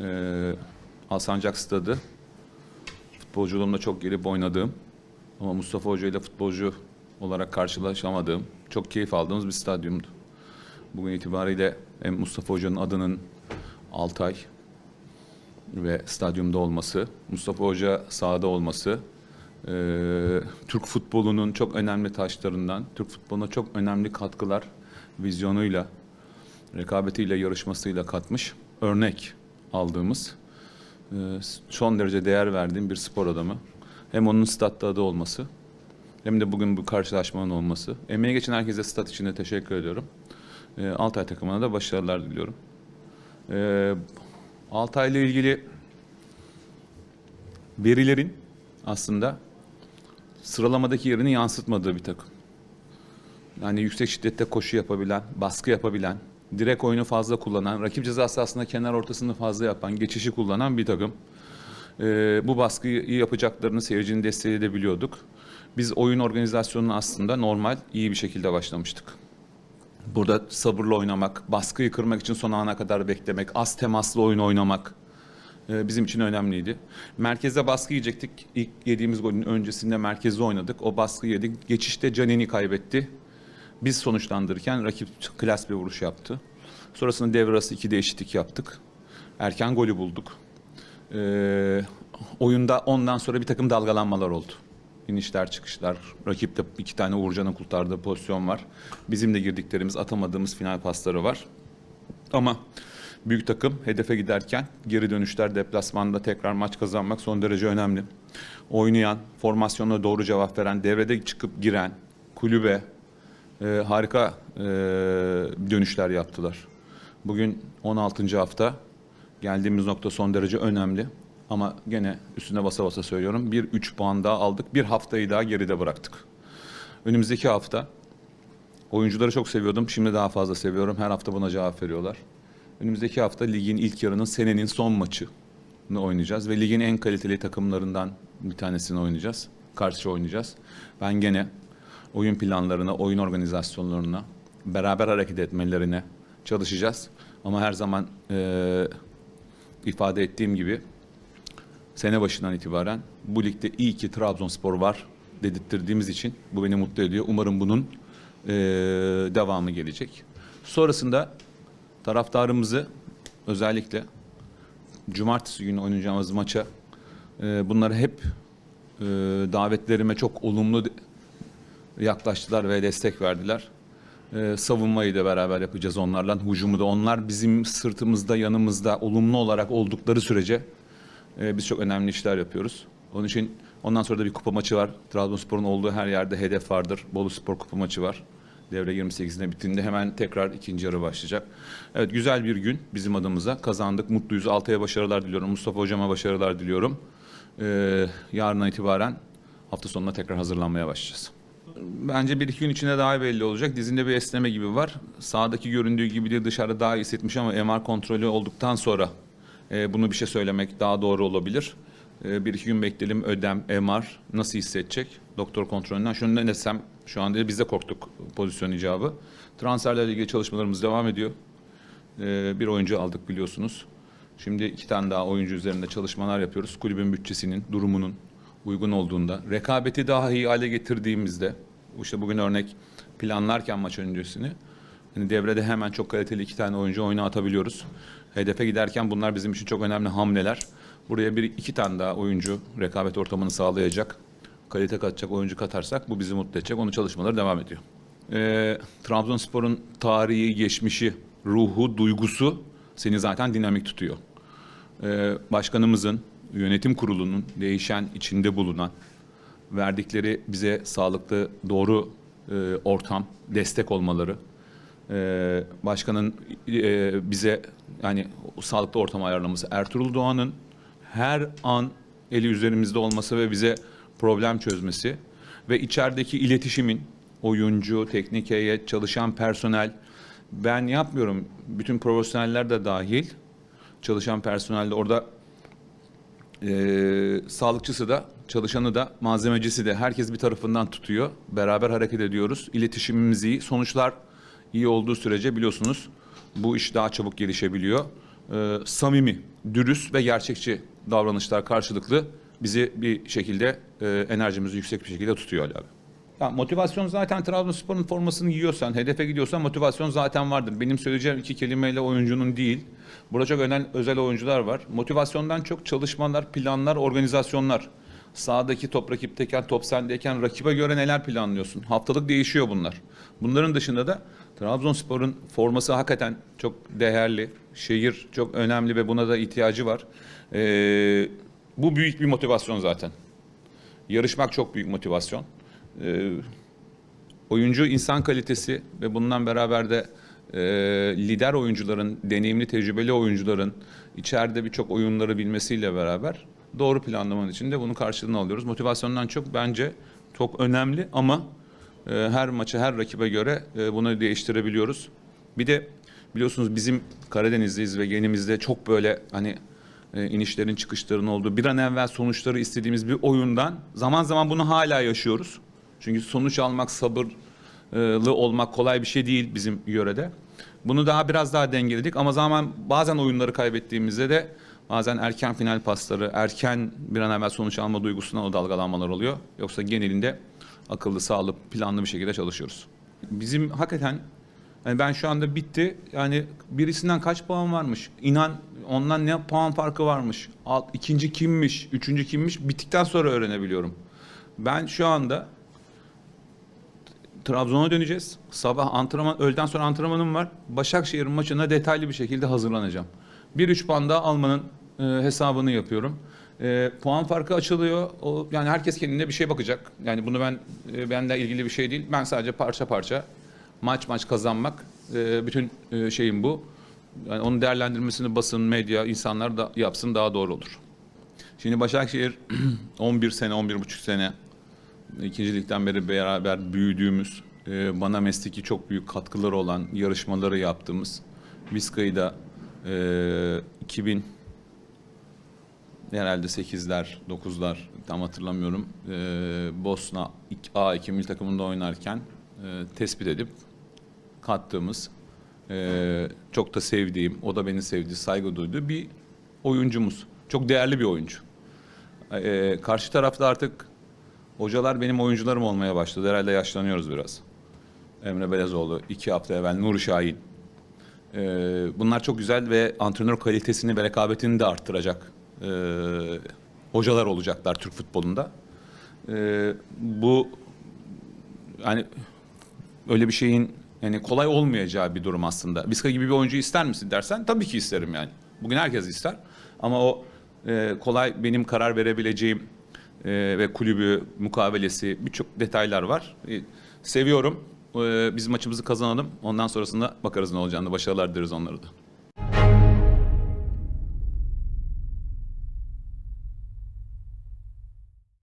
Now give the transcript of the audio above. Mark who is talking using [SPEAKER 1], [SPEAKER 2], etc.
[SPEAKER 1] Ee, Alsancak Stadı. Futbolculuğumda çok gelip oynadığım ama Mustafa Hoca ile futbolcu olarak karşılaşamadığım, çok keyif aldığımız bir stadyumdu. Bugün itibariyle hem Mustafa Hoca'nın adının Altay ve stadyumda olması, Mustafa Hoca sahada olması, e, Türk futbolunun çok önemli taşlarından, Türk futboluna çok önemli katkılar vizyonuyla, rekabetiyle, yarışmasıyla katmış örnek aldığımız e, son derece değer verdiğim bir spor adamı. Hem onun statta adı olması hem de bugün bu karşılaşmanın olması. Emeği geçen herkese stat için de teşekkür ediyorum. E, Altay takımına da başarılar diliyorum. E, Altay ile ilgili verilerin aslında sıralamadaki yerini yansıtmadığı bir takım. Yani yüksek şiddette koşu yapabilen, baskı yapabilen, direkt oyunu fazla kullanan, rakip ceza sahasında kenar ortasını fazla yapan, geçişi kullanan bir takım. Ee, bu baskıyı yapacaklarını seyircinin desteğiyle de biliyorduk. Biz oyun organizasyonunu aslında normal, iyi bir şekilde başlamıştık. Burada sabırlı oynamak, baskıyı kırmak için son ana kadar beklemek, az temaslı oyun oynamak bizim için önemliydi. Merkeze baskı yiyecektik. İlk yediğimiz golün öncesinde merkezde oynadık. O baskı yedik. Geçişte Canini kaybetti. Biz sonuçlandırırken rakip klas bir vuruş yaptı. Sonrasında devre arası iki değişiklik yaptık. Erken golü bulduk. Ee, oyunda ondan sonra bir takım dalgalanmalar oldu. İnişler çıkışlar. Rakipte iki tane Uğurcan'ın kurtardığı pozisyon var. Bizim de girdiklerimiz atamadığımız final pasları var. Ama büyük takım hedefe giderken geri dönüşler deplasmanda tekrar maç kazanmak son derece önemli. Oynayan, formasyonuna doğru cevap veren, devrede çıkıp giren, kulübe e, harika e, dönüşler yaptılar. Bugün 16. hafta geldiğimiz nokta son derece önemli. Ama gene üstüne basa basa söylüyorum. Bir 3 puan daha aldık. Bir haftayı daha geride bıraktık. Önümüzdeki hafta Oyuncuları çok seviyordum. Şimdi daha fazla seviyorum. Her hafta buna cevap veriyorlar. Önümüzdeki hafta ligin ilk yarının senenin son maçını oynayacağız ve ligin en kaliteli takımlarından bir tanesini oynayacağız. Karşı oynayacağız. Ben gene oyun planlarına, oyun organizasyonlarına, beraber hareket etmelerine çalışacağız. Ama her zaman eee, ifade ettiğim gibi sene başından itibaren bu ligde iyi ki Trabzonspor var dedirttirdiğimiz için bu beni mutlu ediyor. Umarım bunun eee, devamı gelecek. Sonrasında taraftarımızı özellikle cumartesi günü oynayacağımız maça eee, bunları hep eee, davetlerime çok olumlu yaklaştılar ve destek verdiler. Eee, savunmayı da beraber yapacağız onlarla. Hucumu da onlar bizim sırtımızda, yanımızda olumlu olarak oldukları sürece ee, biz çok önemli işler yapıyoruz. Onun için ondan sonra da bir kupa maçı var. Trabzonspor'un olduğu her yerde hedef vardır. Bolu Spor kupa maçı var. Devre 28'inde bittiğinde hemen tekrar ikinci yarı başlayacak. Evet güzel bir gün bizim adımıza. Kazandık, mutluyuz. Altay'a başarılar diliyorum. Mustafa Hocam'a başarılar diliyorum. Ee, yarından itibaren hafta sonuna tekrar hazırlanmaya başlayacağız. Bence bir iki gün içinde daha belli olacak. Dizinde bir esneme gibi var. Sağdaki göründüğü gibi değil dışarıda daha iyi hissetmiş ama MR kontrolü olduktan sonra e, bunu bir şey söylemek daha doğru olabilir. E, bir iki gün bekleyelim ödem, MR nasıl hissedecek doktor kontrolünden. Şunu ne desem şu anda biz de korktuk pozisyon icabı. Transferlerle ilgili çalışmalarımız devam ediyor. E, bir oyuncu aldık biliyorsunuz. Şimdi iki tane daha oyuncu üzerinde çalışmalar yapıyoruz. Kulübün bütçesinin, durumunun uygun olduğunda, rekabeti daha iyi hale getirdiğimizde, işte bugün örnek planlarken maç öncesini, hani devrede hemen çok kaliteli iki tane oyuncu oyuna atabiliyoruz. Hedefe giderken bunlar bizim için çok önemli hamleler. Buraya bir iki tane daha oyuncu rekabet ortamını sağlayacak, kalite katacak oyuncu katarsak bu bizi mutlu edecek. Onun çalışmaları devam ediyor. Ee, Trabzonspor'un tarihi, geçmişi, ruhu, duygusu seni zaten dinamik tutuyor. Ee, başkanımızın, yönetim kurulunun değişen, içinde bulunan, verdikleri bize sağlıklı, doğru e, ortam, destek olmaları, e, başkanın e, bize yani sağlıklı ortam ayarlaması, Ertuğrul Doğan'ın her an eli üzerimizde olması ve bize problem çözmesi ve içerideki iletişimin oyuncu, teknik heyet, çalışan personel ben yapmıyorum. Bütün profesyoneller de dahil çalışan personel de orada ee, sağlıkçısı da, çalışanı da, malzemecisi de herkes bir tarafından tutuyor. Beraber hareket ediyoruz. İletişimimiz iyi. Sonuçlar iyi olduğu sürece biliyorsunuz bu iş daha çabuk gelişebiliyor. Ee, samimi, dürüst ve gerçekçi davranışlar karşılıklı bizi bir şekilde e, enerjimizi yüksek bir şekilde tutuyor Ali abi. Ya motivasyon zaten Trabzonspor'un formasını giyiyorsan, hedefe gidiyorsan motivasyon zaten vardır. Benim söyleyeceğim iki kelimeyle oyuncunun değil. Burada çok önemli özel oyuncular var. Motivasyondan çok çalışmalar, planlar, organizasyonlar. Sahadaki top rakipteyken, top sendeyken rakibe göre neler planlıyorsun? Haftalık değişiyor bunlar. Bunların dışında da Trabzonspor'un forması hakikaten çok değerli. Şehir çok önemli ve buna da ihtiyacı var. Ee, bu büyük bir motivasyon zaten. Yarışmak çok büyük motivasyon. Ee, oyuncu insan kalitesi ve bundan beraber de e, lider oyuncuların, deneyimli, tecrübeli oyuncuların içeride birçok oyunları bilmesiyle beraber doğru planlamanın içinde bunun karşılığını alıyoruz. Motivasyondan çok bence çok önemli ama e, her maçı, her rakibe göre e, bunu değiştirebiliyoruz. Bir de biliyorsunuz bizim Karadeniz'deyiz ve genimizde çok böyle hani e, inişlerin çıkışların olduğu bir an evvel sonuçları istediğimiz bir oyundan zaman zaman bunu hala yaşıyoruz. Çünkü sonuç almak, sabırlı olmak kolay bir şey değil bizim yörede. Bunu daha biraz daha dengeledik ama zaman bazen oyunları kaybettiğimizde de bazen erken final pasları, erken bir an evvel sonuç alma duygusundan o dalgalanmalar oluyor. Yoksa genelinde akıllı, sağlıklı, planlı bir şekilde çalışıyoruz. Bizim hakikaten yani ben şu anda bitti. Yani birisinden kaç puan varmış? İnan ondan ne puan farkı varmış? Alt, ikinci kimmiş? Üçüncü kimmiş? Bittikten sonra öğrenebiliyorum. Ben şu anda Trabzon'a döneceğiz. Sabah antrenman, öğleden sonra antrenmanım var. Başakşehir maçına detaylı bir şekilde hazırlanacağım. Bir üç puan daha almanın e, hesabını yapıyorum. E, puan farkı açılıyor. O, yani herkes kendine bir şey bakacak. Yani bunu ben e, benden ilgili bir şey değil. Ben sadece parça parça maç maç kazanmak e, bütün e, şeyim bu. Yani onun değerlendirmesini basın, medya, insanlar da yapsın daha doğru olur. Şimdi Başakşehir 11 sene, 11,5 sene ikinci ligden beri beraber büyüdüğümüz, e, bana mesleki çok büyük katkıları olan yarışmaları yaptığımız Vizca'yı da e, 2000 herhalde 8'ler, 9'lar tam hatırlamıyorum. E, Bosna A2 milli takımında oynarken e, tespit edip kattığımız, e, çok da sevdiğim, o da beni sevdiği, saygı duyduğu bir oyuncumuz. Çok değerli bir oyuncu. E, karşı tarafta artık hocalar benim oyuncularım olmaya başladı. Herhalde yaşlanıyoruz biraz. Emre Belezoğlu, iki hafta evvel Nuri Şahin. E, bunlar çok güzel ve antrenör kalitesini ve rekabetini de arttıracak e, hocalar olacaklar Türk futbolunda. E, bu yani öyle bir şeyin yani kolay olmayacağı bir durum aslında. Biska gibi bir oyuncu ister misin dersen tabii ki isterim yani. Bugün herkes ister. Ama o e, kolay benim karar verebileceğim e, ve kulübü, mukavelesi birçok detaylar var. E, seviyorum. E, biz maçımızı kazanalım. Ondan sonrasında bakarız ne olacağını. Başarılar dileriz onlara da.